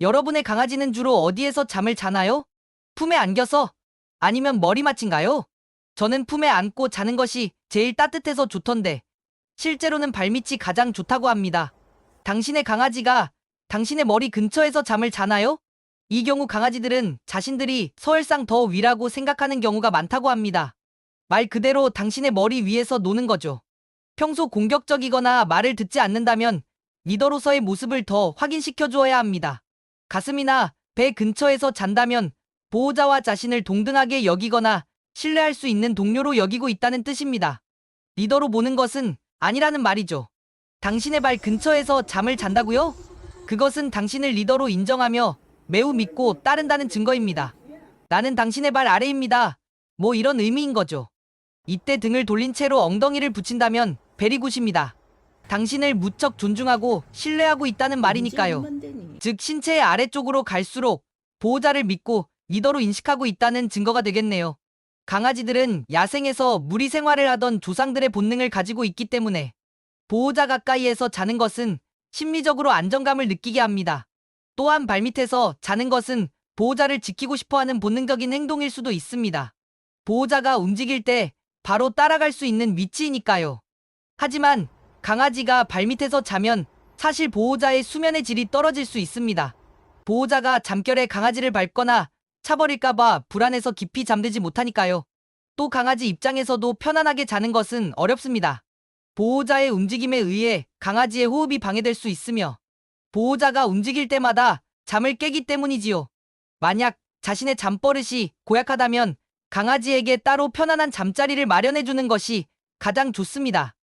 여러분의 강아지는 주로 어디에서 잠을 자나요? 품에 안겨서? 아니면 머리맡인가요? 저는 품에 안고 자는 것이 제일 따뜻해서 좋던데 실제로는 발밑이 가장 좋다고 합니다. 당신의 강아지가 당신의 머리 근처에서 잠을 자나요? 이 경우 강아지들은 자신들이 서열상 더 위라고 생각하는 경우가 많다고 합니다. 말 그대로 당신의 머리 위에서 노는 거죠. 평소 공격적이거나 말을 듣지 않는다면 리더로서의 모습을 더 확인시켜 주어야 합니다. 가슴이나 배 근처에서 잔다면 보호자와 자신을 동등하게 여기거나 신뢰할 수 있는 동료로 여기고 있다는 뜻입니다. 리더로 보는 것은 아니라는 말이죠. 당신의 발 근처에서 잠을 잔다고요? 그것은 당신을 리더로 인정하며 매우 믿고 따른다는 증거입니다. 나는 당신의 발 아래입니다. 뭐 이런 의미인 거죠. 이때 등을 돌린 채로 엉덩이를 붙인다면 베리굿입니다. 당신을 무척 존중하고 신뢰하고 있다는 말이니까요. 즉 신체의 아래쪽으로 갈수록 보호자를 믿고 리더로 인식하고 있다는 증거가 되겠네요. 강아지들은 야생에서 무리 생활을 하던 조상들의 본능을 가지고 있기 때문에 보호자 가까이에서 자는 것은 심리적으로 안정감을 느끼게 합니다. 또한 발밑에서 자는 것은 보호자를 지키고 싶어 하는 본능적인 행동일 수도 있습니다. 보호자가 움직일 때 바로 따라갈 수 있는 위치이니까요. 하지만 강아지가 발밑에서 자면 사실 보호자의 수면의 질이 떨어질 수 있습니다. 보호자가 잠결에 강아지를 밟거나 차버릴까봐 불안해서 깊이 잠들지 못하니까요. 또 강아지 입장에서도 편안하게 자는 것은 어렵습니다. 보호자의 움직임에 의해 강아지의 호흡이 방해될 수 있으며 보호자가 움직일 때마다 잠을 깨기 때문이지요. 만약 자신의 잠버릇이 고약하다면 강아지에게 따로 편안한 잠자리를 마련해 주는 것이 가장 좋습니다.